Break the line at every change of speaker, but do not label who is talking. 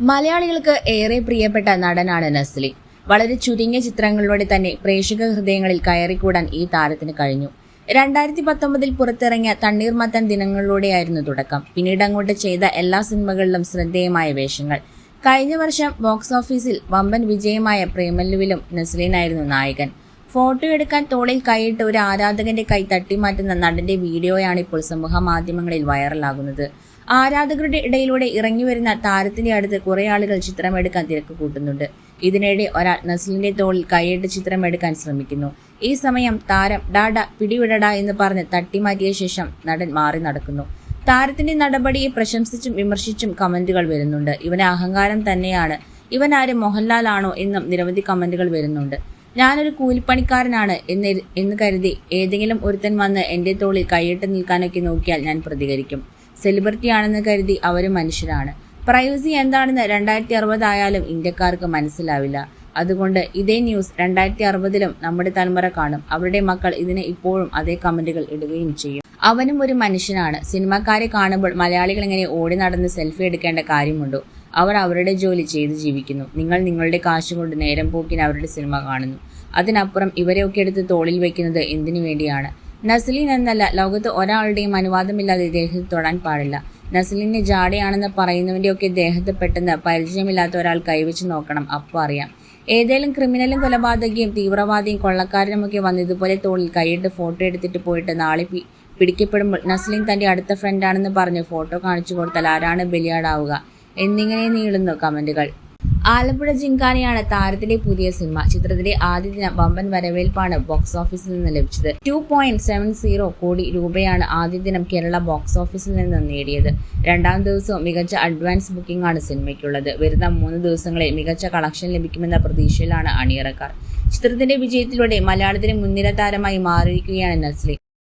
മലയാളികൾക്ക് ഏറെ പ്രിയപ്പെട്ട നടനാണ് നസ്ലി. വളരെ ചുരുങ്ങിയ ചിത്രങ്ങളിലൂടെ തന്നെ പ്രേക്ഷക ഹൃദയങ്ങളിൽ കയറിക്കൂടാൻ ഈ താരത്തിന് കഴിഞ്ഞു. രണ്ടായിരത്തി പത്തൊമ്പതിൽ പുറത്തിറങ്ങിയ തണ്ണീർമത്തൻ ദിനങ്ങളിലൂടെയായിരുന്നു തുടക്കം. പിന്നീട് അങ്ങോട്ട് ചെയ്ത എല്ലാ സിനിമകളിലും ശ്രദ്ധേയമായ വേഷങ്ങൾ. കഴിഞ്ഞ വർഷം ബോക്സ് ഓഫീസിൽ വമ്പൻ വിജയമായ പ്രേമല്ലുവിലും നസ്ലീനായിരുന്നു നായകൻ. ഫോട്ടോ എടുക്കാൻ തോളിൽ കൈയിട്ട് ഒരു ആരാധകന്റെ കൈ തട്ടിമാറ്റുന്ന നടന്റെ വീഡിയോയാണ് ഇപ്പോൾ സമൂഹ മാധ്യമങ്ങളിൽ വൈറലാകുന്നത്. ആരാധകരുടെ ഇടയിലൂടെ ഇറങ്ങി വരുന്ന താരത്തിന്റെ അടുത്ത് കുറെ ആളുകൾ ചിത്രമെടുക്കാൻ തിരക്ക് കൂട്ടുന്നുണ്ട്. ഇതിനിടെ ഒരാൾ നസ്ലിന്റെ തോളിൽ കൈയിട്ട് ചിത്രമെടുക്കാൻ ശ്രമിക്കുന്നു. ഈ സമയം താരം ഡാഡ പിടിവിടട എന്ന് പറഞ്ഞ് തട്ടിമാറ്റിയ ശേഷം നടൻ മാറി നടക്കുന്നു. താരത്തിന്റെ നടപടിയെ പ്രശംസിച്ചും വിമർശിച്ചും കമന്റുകൾ വരുന്നുണ്ട്. ഇവന് അഹങ്കാരം തന്നെയാണ്. ഇവൻ ആരും മോഹൻലാലാണോ എന്നും നിരവധി കമന്റുകൾ വരുന്നുണ്ട്. ഞാനൊരു കൂലിപ്പണിക്കാരനാണ് എന്ന് എന്ന് കരുതി ഏതെങ്കിലും ഒരുത്തൻ വന്ന് എന്റെ തോളിൽ കൈയിട്ട് നിൽക്കാനൊക്കെ നോക്കിയാൽ ഞാൻ പ്രതികരിക്കും. സെലിബ്രിറ്റി ആണെന്ന് കരുതി അവരും മനുഷ്യരാണ്. പ്രൈവസി എന്താണെന്ന് രണ്ടായിരത്തി അറുപതായാലും ഇന്ത്യക്കാർക്ക് മനസ്സിലാവില്ല. അതുകൊണ്ട് ഇതേ ന്യൂസ് രണ്ടായിരത്തി അറുപതിലും നമ്മുടെ തലമുറ കാണും. അവരുടെ മക്കൾ ഇതിന് ഇപ്പോഴും അതേ കമന്റുകൾ ഇടുകയും ചെയ്യും. അവനും ഒരു മനുഷ്യനാണ്. സിനിമാക്കാരെ കാണുമ്പോൾ മലയാളികൾ ഇങ്ങനെ ഓടി നടന്ന് സെൽഫി എടുക്കേണ്ട കാര്യമുണ്ടോ? അവർ അവരുടെ ജോലി ചെയ്ത് ജീവിക്കുന്നു. നിങ്ങൾ നിങ്ങളുടെ കാശ് കൊണ്ട് നേരം പോക്കിന് അവരുടെ സിനിമ കാണുന്നു. അതിനപ്പുറം ഇവരെയൊക്കെ എടുത്ത് തോളിൽ വെക്കുന്നത് എന്തിനു വേണ്ടിയാണ്? നസലിൻ എന്നല്ല ലോകത്ത് ഒരാളുടെയും അനുവാദമില്ലാതെ ദേഹത്ത് തൊടാൻ പാടില്ല. നസലിനെ ജാടയാണെന്ന് പറയുന്നവന്റെയൊക്കെ ദേഹത്ത് പെട്ടെന്ന് പരിചയമില്ലാത്ത ഒരാൾ കൈവച്ച് നോക്കണം അപ്പോൾ അറിയാം. ഏതേലും ക്രിമിനലും കൊലപാതകയും തീവ്രവാദിയും കൊള്ളക്കാരനുമൊക്കെ വന്ന് ഇതുപോലെ തോളിൽ കൈയിട്ട് ഫോട്ടോ എടുത്തിട്ട് പോയിട്ട് നാളെ പിടിക്കപ്പെടുമ്പോൾ നസ്ലിൻ തന്റെ അടുത്ത ഫ്രണ്ടാണെന്ന് പറഞ്ഞ് ഫോട്ടോ കാണിച്ചു കൊടുത്താൽ ആരാണ് ബലിയാടാവുക? എന്നിങ്ങനെ നീളുന്നു കമന്റുകൾ. ആലപ്പുഴ ജിങ്കാനയാണ് താരത്തിലെ പുതിയ സിനിമ. ചിത്രത്തിലെ ആദ്യ ദിനം വമ്പൻ വരവേൽപ്പാണ് ബോക്സ് ഓഫീസിൽ നിന്ന് ലഭിച്ചത്. ടു പോയിന്റ് സെവൻ സീറോ കോടി രൂപയാണ് ആദ്യ ദിനം കേരള ബോക്സ് ഓഫീസിൽ നിന്ന് നേടിയത്. രണ്ടാം ദിവസവും മികച്ച അഡ്വാൻസ് ബുക്കിംഗ് ആണ് സിനിമയ്ക്കുള്ളത്. വരുന്ന മൂന്ന് ദിവസങ്ങളിൽ മികച്ച കളക്ഷൻ ലഭിക്കുമെന്ന പ്രതീക്ഷയിലാണ് അണിയറക്കാർ. ചിത്രത്തിന്റെ വിജയത്തിലൂടെ മലയാളത്തിലെ മുൻനിര താരമായി മാറിയിരിക്കുകയാണ് നസ്ലി.